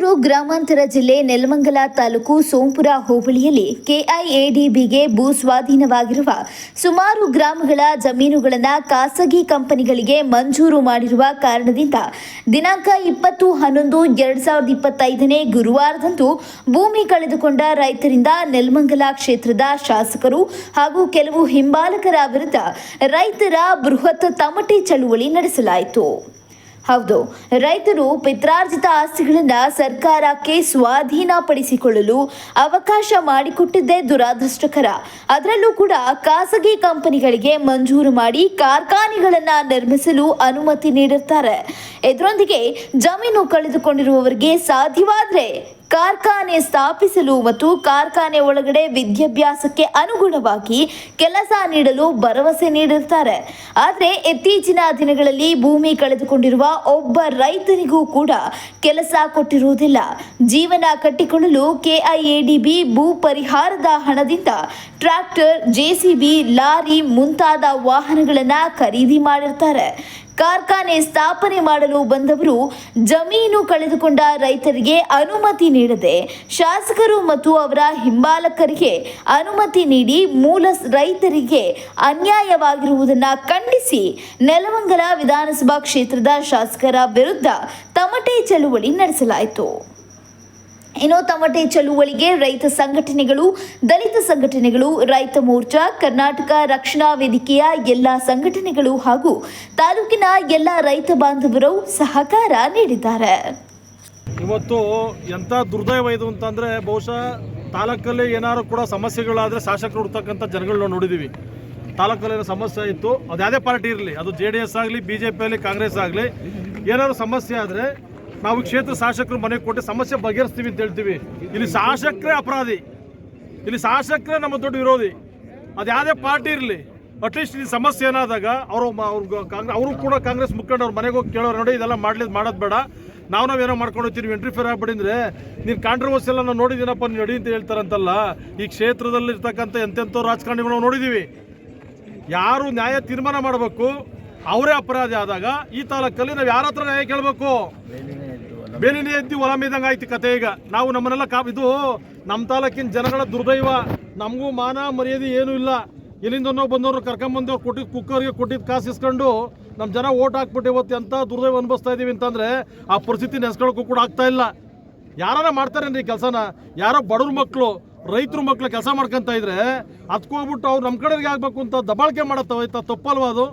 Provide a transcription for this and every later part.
ಬೆಂಗಳೂರು ಗ್ರಾಮಾಂತರ ಜಿಲ್ಲೆ ನೆಲಮಂಗಲ ತಾಲೂಕು ಸೋಂಪುರ ಹೋಬಳಿಯಲ್ಲಿ ಕೆಐಎಡಿಬಿಗೆ ಭೂ ಸ್ವಾಧೀನವಾಗಿರುವ ಸುಮಾರು ಗ್ರಾಮಗಳ ಜಮೀನುಗಳನ್ನು ಖಾಸಗಿ ಕಂಪನಿಗಳಿಗೆ ಮಂಜೂರು ಮಾಡಿರುವ ಕಾರಣದಿಂದ ದಿನಾಂಕ ಇಪ್ಪತ್ತು ಹನ್ನೊಂದು ಎರಡ್ ಸಾವಿರದ ಇಪ್ಪತ್ತೈದನೇ ಗುರುವಾರದಂದು ಭೂಮಿ ಕಳೆದುಕೊಂಡ ರೈತರಿಂದ ನೆಲಮಂಗಲ ಕ್ಷೇತ್ರದ ಶಾಸಕರು ಹಾಗೂ ಕೆಲವು ಹಿಂಬಾಲಕರ ವಿರುದ್ಧ ರೈತರ ಬೃಹತ್ ತಮಟೆ ಚಳುವಳಿ ನಡೆಸಲಾಯಿತು. ಹೌದು. ರೈತರು ಪಿತ್ರಾರ್ಜಿತ ಆಸ್ತಿಗಳನ್ನ ಸರ್ಕಾರಕ್ಕೆ ಸ್ವಾಧೀನಪಡಿಸಿಕೊಳ್ಳಲು ಅವಕಾಶ ಮಾಡಿಕೊಟ್ಟಿದ್ದೇ ದುರಾದೃಷ್ಟಕರ. ಅದರಲ್ಲೂ ಕೂಡ ಖಾಸಗಿ ಕಂಪನಿಗಳಿಗೆ ಮಂಜೂರು ಮಾಡಿ ಕಾರ್ಖಾನೆಗಳನ್ನ ನಿರ್ಮಿಸಲು ಅನುಮತಿ ನೀಡಿರ್ತಾರೆ. ಇದರೊಂದಿಗೆ ಜಮೀನು ಕಳೆದುಕೊಂಡಿರುವವರಿಗೆ ಸಾಧ್ಯವಾದರೆ ಕಾರ್ಖಾನೆ ಸ್ಥಾಪಿಸಲು ಮತ್ತು ಕಾರ್ಖಾನೆ ಒಳಗಡೆ ವಿದ್ಯಾಭ್ಯಾಸಕ್ಕೆ ಅನುಗುಣವಾಗಿ ಕೆಲಸ ನೀಡಲು ಭರವಸೆ ನೀಡಿರ್ತಾರೆ. ಆದರೆ ಇತ್ತೀಚಿನ ದಿನಗಳಲ್ಲಿ ಭೂಮಿ ಕಳೆದುಕೊಂಡಿರುವ ಒಬ್ಬ ರೈತರಿಗೂ ಕೂಡ ಕೆಲಸ ಕೊಟ್ಟಿರುವುದಿಲ್ಲ. ಜೀವನ ಕಟ್ಟಿಕೊಳ್ಳಲು ಕೆಐಎಡಿಬಿ ಭೂ ಪರಿಹಾರದ ಹಣದಿಂದ ಟ್ರ್ಯಾಕ್ಟರ್, ಜೆಸಿಬಿ, ಲಾರಿ ಮುಂತಾದ ವಾಹನಗಳನ್ನು ಖರೀದಿ ಮಾಡಿರ್ತಾರೆ. ಕಾರ್ಖಾನೆ ಸ್ಥಾಪನೆ ಮಾಡಲು ಬಂದವರು ಜಮೀನು ಕಳೆದುಕೊಂಡ ರೈತರಿಗೆ ಅನುಮತಿ ನೀಡದೆ ಶಾಸಕರು ಮತ್ತು ಅವರ ಹಿಂಬಾಲಕರಿಗೆ ಅನುಮತಿ ನೀಡಿ ಮೂಲ ರೈತರಿಗೆ ಅನ್ಯಾಯವಾಗಿರುವುದನ್ನು ಖಂಡಿಸಿ ನೆಲಮಂಗಲ ವಿಧಾನಸಭಾ ಕ್ಷೇತ್ರದ ಶಾಸಕರ ವಿರುದ್ಧ ತಮಟೆ ಚಳುವಳಿ ನಡೆಸಲಾಯಿತು. ಇನ್ನು ತಮಟೆ ಚಳುವಳಿಗೆ ರೈತ ಸಂಘಟನೆಗಳು, ದಲಿತ ಸಂಘಟನೆಗಳು, ರೈತ ಮೋರ್ಚಾ, ಕರ್ನಾಟಕ ರಕ್ಷಣಾ ವೇದಿಕೆಯ ಎಲ್ಲ ಸಂಘಟನೆಗಳು ಹಾಗೂ ತಾಲೂಕಿನ ಎಲ್ಲ ರೈತ ಬಾಂಧವರು ಸಹಕಾರ ನೀಡಿದ್ದಾರೆ. ಇವತ್ತು ಎಂಥ ದುರ್ದೈವ ಇದು ಅಂತಂದರೆ ಬಹುಶಃ ತಾಲೂಕಲ್ಲಿ ಏನಾದ್ರು ಕೂಡ ಸಮಸ್ಯೆಗಳಾದರೆ ಶಾಸಕರು ಹುಡ್ತಕ್ಕಂಥ ಜನಗಳನ್ನ ನೋಡಿದ್ದೀವಿ ತಾಲೂಕಲ್ಲಿ ಸಮಸ್ಯೆ ಇತ್ತು. ಅದು ಪಾರ್ಟಿ ಇರಲಿ, ಅದು ಜೆ ಡಿ ಎಸ್ ಆಗಲಿ, ಬಿ ಜೆ ಕಾಂಗ್ರೆಸ್ ಆಗಲಿ, ಏನಾದ್ರು ಸಮಸ್ಯೆ ಆದರೆ ನಾವು ಕ್ಷೇತ್ರ ಶಾಸಕರು ಮನೆಗೆ ಕೊಟ್ಟು ಸಮಸ್ಯೆ ಬಗೆಹರಿಸ್ತೀವಿ ಅಂತ ಹೇಳ್ತೀವಿ. ಇಲ್ಲಿ ಶಾಸಕರೇ ಅಪರಾಧಿ. ಇಲ್ಲಿ ಶಾಸಕರೇ ನಮ್ಮ ದೊಡ್ಡ ವಿರೋಧಿ. ಅದು ಯಾವುದೇ ಪಾರ್ಟಿ ಇರಲಿ ಅಟ್ಲೀಸ್ಟ್ ಈ ಸಮಸ್ಯೆ ಏನಾದಾಗ ಅವರು ಕಾಂಗ್ರೆಸ್ ಅವರು ಕೂಡ ಕಾಂಗ್ರೆಸ್ ಮುಖಂಡ ಅವ್ರ ಮನೆಗೆ ಹೋಗಿ ಕೇಳೋರು, ನೋಡಿ ಇದೆಲ್ಲ ಮಾಡ್ಲಿದ್ದು ಮಾಡೋದು ಬೇಡ. ನಾವು ನಾವೇನೋ ಮಾಡ್ಕೊಂಡು ಹೋಗ್ತೀವಿ, ನೀವು ಇಂಟರ್ಫಿಯರ್ ಆಗ್ಬೇಡಿ ಅಂದ್ರೆ ನೀನು ಕಾಂಟ್ರವರ್ಸಿ ಎಲ್ಲ ನಾವು ನೋಡಿದ್ದೀನಪ್ಪ ನೀವು ನಡಿ ಅಂತ ಹೇಳ್ತಾರಂತಲ್ಲ. ಈ ಕ್ಷೇತ್ರದಲ್ಲಿ ಇರ್ತಕ್ಕಂಥ ಎಂತೆಂಥೋ ರಾಜಕಾರಣಿಗಳು ನಾವು ನೋಡಿದ್ದೀವಿ. ಯಾರು ನ್ಯಾಯ ತೀರ್ಮಾನ ಮಾಡಬೇಕು, ಅವರೇ ಅಪರಾಧಿ ಆದಾಗ ಈ ತಾಲೂಕಲ್ಲಿ ನಾವು ಯಾರ ಹತ್ರ ನ್ಯಾಯ ಕೇಳಬೇಕು? ಬೇಲಿನೇ ಎದ್ದು ಹೊಲ ಮೇದಂಗೆ ಆಯ್ತು ಕತೆ ಈಗ. ನಾವು ನಮ್ಮನ್ನೆಲ್ಲ ಕಾ ಇದು ನಮ್ಮ ತಾಲೂಕಿನ ಜನಗಳ ದುರ್ದೈವ. ನಮಗೂ ಮಾನ ಮರ್ಯಾದೆ ಏನೂ ಇಲ್ಲ. ಎಲ್ಲಿಂದನೋ ಬಂದವರು ಕರ್ಕೊಂಬಂದವ್ರು ಕೊಟ್ಟಿದ್ದ ಕುಕ್ಕರ್ಗೆ ಕೊಟ್ಟಿದ್ದು ಕಾಸು ಇಸ್ಕೊಂಡು ನಮ್ಮ ಜನ ಓಟ್ ಹಾಕ್ಬಿಟ್ಟು ಇವತ್ತು ಎಂಥ ದುರ್ದೈವ ಅನುಭವಿಸ್ತಾ ಇದ್ದೀವಿ ಅಂತಂದರೆ ಆ ಪರಿಸ್ಥಿತಿ ನೆನೆಸ್ಕೊಳ್ಳೋಕ್ಕೂ ಕೂಡ ಆಗ್ತಾ ಇಲ್ಲ. ಯಾರಾರ ಮಾಡ್ತಾರೇನ್ರಿ ಕೆಲಸನ? ಯಾರೋ ಬಡವ್ರ ಮಕ್ಕಳು ರೈತರ ಮಕ್ಕಳು ಕೆಲಸ ಮಾಡ್ಕೊತ ಇದ್ರೆ ಅದಕ್ಕೆ ಹೋಗ್ಬಿಟ್ಟು ಅವ್ರು ನಮ್ಮ ಕಡೆಗೆ ಆಗಬೇಕು ಅಂತ ದಬಾಳಿಕೆ ಮಾಡತ್ತವ ಆಯ್ತಾ ತಪ್ಪಲ್ವಾ ಅದು?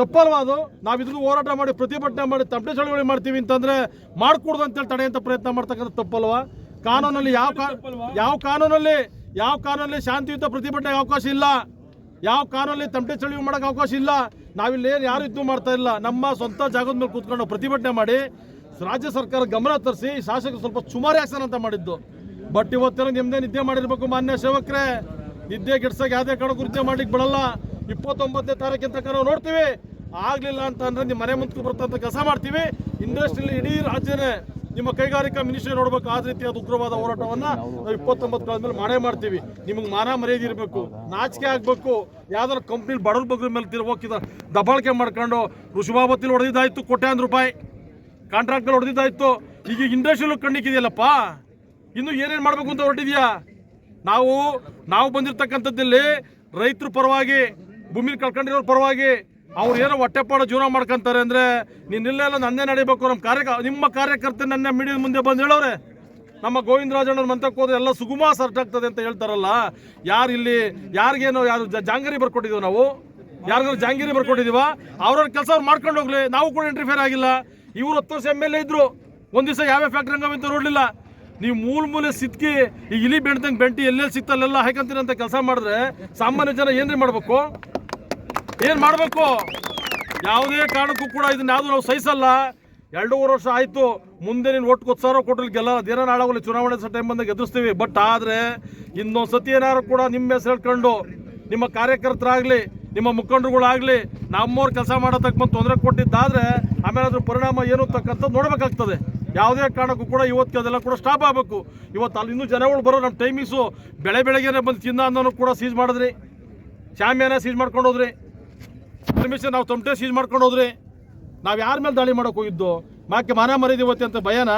ತಪ್ಪಲ್ವಾ ಅದು? ನಾವು ಇದನ್ನು ಹೋರಾಟ ಮಾಡಿ, ಪ್ರತಿಭಟನೆ ಮಾಡಿ ತಪ್ಪೆ ಚಳವಳಿ ಮಾಡ್ತೀವಿ ಅಂತಂದ್ರೆ ಮಾಡ್ಕೂಡ್ದು ಅಂತೇಳಿ ತಡೆಯಂತ ಪ್ರಯತ್ನ ಮಾಡ್ತಕ್ಕಂಥ ತಪ್ಪಲ್ವಾ? ಕಾನೂನಲ್ಲಿ ಯಾವ ಯಾವ ಕಾನೂನಲ್ಲಿ ಯಾವ ಕಾನೂನಲ್ಲಿ ಶಾಂತಿಯುತ ಪ್ರತಿಭಟನೆಗೆ ಅವಕಾಶ ಇಲ್ಲ? ಯಾವ ಕಾನೂನಲ್ಲಿ ತಮಟೆ ಚಳವಳಿ ಮಾಡೋಕೆ ಅವಕಾಶ ಇಲ್ಲ? ನಾವಿಲ್ಲಿ ಏನು ಯಾರು ಇದ್ದು ಮಾಡ್ತಾ ಇಲ್ಲ. ನಮ್ಮ ಸ್ವಂತ ಜಾಗದ ಮೇಲೆ ಕೂತ್ಕೊಂಡು ಪ್ರತಿಭಟನೆ ಮಾಡಿ, ರಾಜ್ಯ ಸರ್ಕಾರ ಗಮನ ತರಿಸಿ ಶಾಸಕರು ಸ್ವಲ್ಪ ಸುಮಾರು ಆಕ್ಷನ್ ಅಂತ ಮಾಡಿದ್ದು. ಬಟ್ ಇವತ್ತೆಲ್ಲ ನಿಮ್ಮದೇ ನಿದ್ದೆ ಮಾಡಿರ್ಬೇಕು ಮಾನ್ಯ ಸೇವಕರೇ. ನಿದ್ದೆ ಗಿಡ್ಸಕ್ಕೆ ಯಾವುದೇ ಕಾರಣಕ್ಕೂ ನಿದ್ದೆ ಮಾಡ್ಲಿಕ್ಕೆ ಬಿಡಲ್ಲ ಇಪ್ಪತ್ತೊಂಬತ್ತನೇ ತಾರೀಕಿನ ತನಕ ನಾವು ನೋಡ್ತೀವಿ. ಆಗಲಿಲ್ಲ ಅಂತ ಅಂದ್ರೆ ನಿಮ್ಮ ಮನೆ ಮುಂದೆ ಬರ್ತಂತ ಕೆಲಸ ಮಾಡ್ತೀವಿ. ಇಂಡಸ್ಟ್ರಿಯಲ್ಲಿ ಇಡೀ ರಾಜ್ಯನೇ ನಿಮ್ಮ ಕೈಗಾರಿಕಾ ಮಿನಿಸ್ಟ್ರಿ ನೋಡ್ಬೇಕು. ಆ ರೀತಿಯಾದ ಉಗ್ರವಾದ ಹೋರಾಟವನ್ನ ನಾವು ಇಪ್ಪತ್ತೊಂಬತ್ತು ಮೇಲೆ ಮಾಡೇ ಮಾಡ್ತೀವಿ. ನಿಮಗೆ ಮಾನ ಮರ್ಯಾದೆ ಇರಬೇಕು. ನಾಚಿಕೆ ಆಗಬೇಕು. ಯಾವ್ದಾರು ಕಂಪ್ನಿ ಬಡವ್ರ ಬಗ್ಗೆ ಮೇಲೆ ತಿರ್ ಹೋಗಿದ ದಬ್ಬಾಳಿಕೆ ಮಾಡ್ಕೊಂಡು ಋಷಭಾವತಿಲಿ ಹೊಡೆದಿದ್ದಾಯ್ತು ಕೋಟ್ಯಾಂತರ ರೂಪಾಯಿ. ಕಾಂಟ್ರಾಕ್ಟ್ಗಳು ಹೊಡೆದಿದ್ದಾಯ್ತು. ಈಗ ಇಂಡಸ್ಟ್ರಿಯಲ್ಲೂ ಕಣ್ಣಿಕ್ಕಿದೆಯಲ್ಲಪ್ಪ ಇನ್ನು ಏನೇನು ಮಾಡಬೇಕು ಅಂತ ಹೊರಟಿದೆಯಾ? ನಾವು ನಾವು ಬಂದಿರತಕ್ಕಂಥದ್ದಲ್ಲಿ ರೈತರ ಪರವಾಗಿ ಭೂಮಿ ಕಳ್ಕೊಂಡಿರೋ ಪರವಾಗಿ ಅವ್ರು ಏನೋ ಹೊಟ್ಟೆಪಾಡು ಜೀವನ ಮಾಡ್ಕೊಂತಾರೆ ಅಂದರೆ ನೀನು ಇಲ್ಲೆಲ್ಲ ನಂದೇ ನಡಿಬೇಕು ನಮ್ಮ ಕಾರ್ಯ ನಿಮ್ಮ ಕಾರ್ಯಕರ್ತ ನನ್ನ ಮಿಡಿಯ ಮುಂದೆ ಬಂದು ಹೇಳೋರೆ. ನಮ್ಮ ಗೋವಿಂದರಾಜಣ್ಣನ ಮಂತಕ್ಕೆ ಹೋದ್ರೆ ಎಲ್ಲ ಸುಗುಮ ಸರ್ಟ್ ಆಗ್ತದೆ ಅಂತ ಹೇಳ್ತಾರಲ್ಲ. ಯಾರು ಇಲ್ಲಿ, ಯಾರಿಗೇನೋ ಯಾರು ಜಾಂಗರಿ ಬರ್ಕೊಟ್ಟಿದ್ದೀವಿ ನಾವು? ಯಾರಿಗಾರು ಜಾಂಗಿರಿ ಬರ್ಕೊಟ್ಟಿದೀವ? ಅವ್ರವ್ರ ಕೆಲಸ ಅವ್ರು ಮಾಡ್ಕೊಂಡು ಹೋಗ್ಲಿ, ನಾವು ಕೂಡ ಇಂಟರ್ಫಿಯರ್ ಆಗಿಲ್ಲ. ಇವ್ರು ಹತ್ತು ವರ್ಷ ಎಂ ಎಲ್ ಎ ಇದ್ರು. ಒಂದು ದಿವಸ ಯಾವ್ಯಾವ ಫ್ಯಾಕ್ಟ್ರಿ ಹಂಗಂತ ನೋಡ್ಲಿಲ್ಲ. ನೀವು ಮೂಲ ಮೂಲೆ ಸಿಕ್ಕಿ ಈ ಇಲಿ ಬೆಣ್ದಂಗೆ ಬೆಂಟಿ ಎಲ್ಲೆಲ್ಲಿ ಸಿಕ್ತಲ್ಲೆಲ್ಲ ಹಾಕಂತೀರಂತ ಕೆಲಸ ಮಾಡಿದ್ರೆ ಸಾಮಾನ್ಯ ಜನ ಏನ್ರಿ ಮಾಡ್ಬೇಕು? ಏನ್ ಮಾಡ್ಬೇಕು? ಯಾವುದೇ ಕಾರಣಕ್ಕೂ ಕೂಡ ಇದನ್ನ ಯಾವುದು ನಾವು ಸಹಿಸಲ್ಲ. ಎರಡೂವರೆ ವರ್ಷ ಆಯ್ತು, ಮುಂದೆ ನೀನು ಒಟ್ಟು ಕೊತ್ತು ಸಾವಿರ ಕೊಟ್ಟಲ್ಲಿ ಗೆಲ್ಲ, ದಿನ ನಾಳಾಗಲಿ ಚುನಾವಣೆ ಟೈಮ್ ಬಂದಾಗ ಎದುರಿಸ್ತೀವಿ. ಬಟ್ ಆದ್ರೆ ಇನ್ನೊಂದು ಸತಿ ಏನಾದ್ರು ಕೂಡ ನಿಮ್ಮ ಹೆಸರು ಹೇಳ್ಕೊಂಡು, ನಿಮ್ಮ ಕಾರ್ಯಕರ್ತರಾಗ್ಲಿ, ನಿಮ್ಮ ಮುಖಂಡರುಗಳಾಗ್ಲಿ, ನಮ್ಮವ್ರ ಕೆಲಸ ಮಾಡೋದಕ್ಕೆ ಬಂದು ತೊಂದರೆ ಕೊಟ್ಟಿದ್ದಾದ್ರೆ, ಆಮೇಲೆ ಅದ್ರ ಪರಿಣಾಮ ಏನು ತಕ್ಕಂತ ನೋಡ್ಬೇಕಾಗ್ತದೆ. ಯಾವುದೇ ಕಾರಣಕ್ಕೂ ಕೂಡ ಇವತ್ತು ಅದೆಲ್ಲ ಕೂಡ ಸ್ಟಾಪ್ ಆಗಬೇಕು. ಇವತ್ತು ಅಲ್ಲಿ ಇನ್ನೂ ಜನಗಳು ಬರೋ ನಮ್ಮ ಟೈಮಿಂಗ್ಸು ಬೆಳೆ ಬೆಳಗ್ಗೆನೆ ಬಂದು ತಿನ್ನ ಅನ್ನೋನು ಕೂಡ ಸೀಜ್ ಮಾಡಿದ್ರಿ. ಶಾಮಿಯಾನ ಸೀಜ್ ಮಾಡ್ಕೊಂಡು ಹೋದ್ರಿ. ಪರ್ಮಿಷನ್ ನಾವು ತಮಟೆ ಸೀಜ್ ಮಾಡ್ಕೊಂಡು ಹೋದ್ರಿ ನಾವು ಯಾರ ಮೇಲೆ ದಾಳಿ ಮಾಡೋಕೆ ಹೋಗಿದ್ದು? ಮಾಕೆ ಮಾನ ಮರಿದೀವತ್ತೆ ಅಂತ ಭಯನ?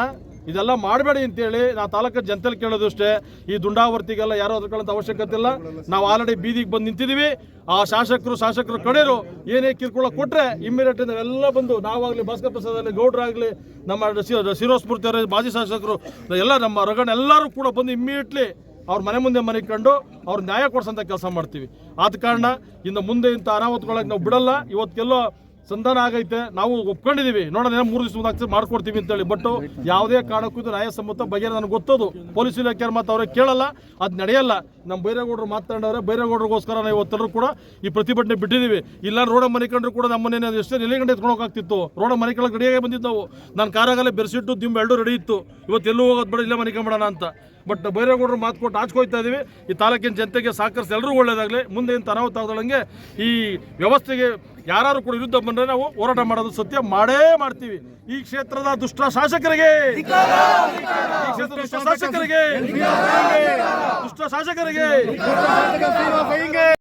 ಇದೆಲ್ಲ ಮಾಡಬೇಡಿ ಅಂತೇಳಿ ನಾವು ತಾಲೂಕು ಕೇಳೋದು ಅಷ್ಟೇ ಈ ದುಂಡಾವರ್ತಿಗೆಲ್ಲ ಯಾರೋ ಅದ್ಕೊಳ್ಳೋಂಥ ಅವಶ್ಯಕತೆ ಇಲ್ಲ. ನಾವು ಆಲ್ರೆಡಿ ಬೀದಿಗೆ ಬಂದು ನಿಂತಿದ್ದೀವಿ ಆ ಶಾಸಕರು ಶಾಸಕರು ಕಡೆಯರು ಏನೇ ಕಿರ್ಕೊಳ್ಳೋ ಕೊಟ್ಟರೆ ಇಮ್ಮಿಡಿಯೇಟ್ ಎಲ್ಲ ಬಂದು ನಾವಾಗಲಿ ಭಾಸ್ಕರ್ ಪ್ರಸಾದ್ ಆಗಲಿ ನಮ್ಮ ಶಿರೋ ಅವರ ಮಾಜಿ ಶಾಸಕರು, ಎಲ್ಲ ನಮ್ಮ ರಗಣ ಎಲ್ಲರೂ ಕೂಡ ಬಂದು ಇಮ್ಮಿಡಿಯೇಟ್ಲಿ ಅವ್ರ ಮನೆ ಮುಂದೆ ಮನೆ ಕಂಡು ಅವ್ರ ನ್ಯಾಯ ಕೊಡ್ಸೋಂಥ ಕೆಲಸ ಮಾಡ್ತೀವಿ. ಆದ ಕಾರಣ, ಇನ್ನು ಮುಂದೆ ಇಂಥ ಅನಾಹುತಗಳಾಗಿ ನಾವು ಬಿಡಲ್ಲ. ಇವತ್ತೆಲ್ಲೋ ಸಂಧಾನ ಆಗೈತೆ. ನಾವು ಒಪ್ಕೊಂಡಿದೀವಿ. ನೋಡೋಣ ಮೂರು ದಿವಸ ಮಾಡ್ಕೊಡ್ತೀವಿ ಅಂತೇಳಿ. ಬಟ್ ಯಾವುದೇ ಕಾರಣಕ್ಕೂ ಇದು ನ್ಯಾಯಸಮ್ಮತ ಬಗ್ಗೆ ನನಗೆ ಗೊತ್ತದು. ಪೊಲೀಸ್ ಇಲಾಖೆ ಮಾತು ಅವ್ರಿಗೆ ಕೇಳಲ್ಲ. ಅದು ನಡೆಯಲ್ಲ. ನಮ್ಮ ಬೈರೇಗೌಡರು ಮಾತಾಡೋರೆ, ಬೈರೇಗೌಡರಿಗೋಸ್ಕರ ನಾವು ಇವತ್ತೆಲ್ಲರೂ ಕೂಡ ಈ ಪ್ರತಿಭಟನೆ ಬಿಟ್ಟಿದ್ದೀವಿ ಇಲ್ಲ ರೋಡ ಮನೆಕೊಂಡ್ರು ಕೂಡ ನಮ್ಮನ್ನೇ ಎಷ್ಟೇ ನೆಲೆಗಂಡೆ ಎತ್ಕೊಳಕಾಗ್ತಿತ್ತು ರೋಡ ಮನೆ ಗಡಿಯಾಗೆ ಬಂದಿದ್ದವು ನಾನು ಕಾರಾಗಲೇ ಬೆರೆಸಿಟ್ಟು ದಿಂಬು ಎರಡು ರೆಡಿ ಇತ್ತು. ಇವತ್ತು ಎಲ್ಲೂ ಹೋಗೋದು ಬೇಡ, ಇಲ್ಲ ಮನೆ ಕಂಬಿಡೋಣ ಅಂತ. ಬಟ್ ಬೈರೇಗೌಡರು ಮಾತು ಕೊಟ್ಟು ಆಚ್ಕೊಯ್ತಾ ಇದ್ದೀವಿ ಈ ತಾಲೂಕಿನ ಜನತೆಗೆ ಸಹಕರಿಸಿ ಎಲ್ಲರೂ ಒಳ್ಳೇದಾಗಲಿ. ಮುಂದೆ ಏನು ಅನಾಹುತ ಆಗದಂಗೆ ಈ ವ್ಯವಸ್ಥೆಗೆ ಯಾರು ಕೂಡ ವಿರುದ್ಧ ಬಂದ್ರೆ ನಾವು ಹೋರಾಟ ಮಾಡೋದು ಸತ್ಯ ಮಾಡೇ ಮಾಡ್ತೀವಿ. ಈ ಕ್ಷೇತ್ರದ ದುಷ್ಟ ಶಾಸಕರಿಗೆ. ಈ ಕ್ಷೇತ್ರದ ದುಷ್ಟ ಶಾಸಕರಿಗೆ. ದುಷ್ಟ ಶಾಸಕರಿಗೆ.